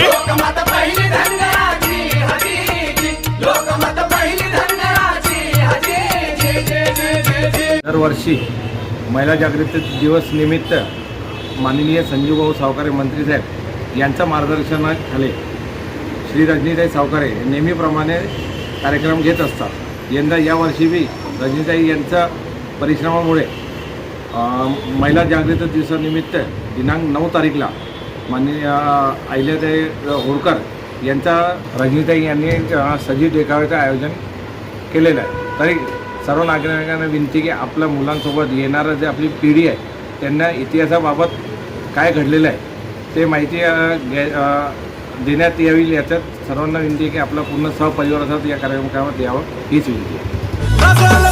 लोकमत पहिली धनगराची लोकमत पहिली धनगराची दरवर्षी महिला जागृती दिवस निमित्त माननीय संजीवभाऊ सावकारे मंत्री साहेब यांच्या मार्गदर्शनाखाली श्री रजनीताई सावकारे नेहमीप्रमाणे कार्यक्रम घेत असतात. यंदा यावर्षी बी रजनीताई यांच्या परिश्रमामुळे महिला जागृती दिवसानिमित्त दिनांक नऊ तारीखला माननीय अहिल्याताई होळकर यांचा रजनीताई यांनी सजीव देखाव्याचं आयोजन केलेलं आहे. तरी सर्व नागरिकांना विनंती की आपल्या मुलांसोबत येणारं जे आपली पिढी आहे त्यांना इतिहासाबाबत काय घडलेलं आहे ते माहिती अ, देण्यात यावी याच्यात सर्वांना विनंती आहे की आपला पूर्ण सहपरिवारासह या कार्यक्रमात यावं हीच विनंती आहे.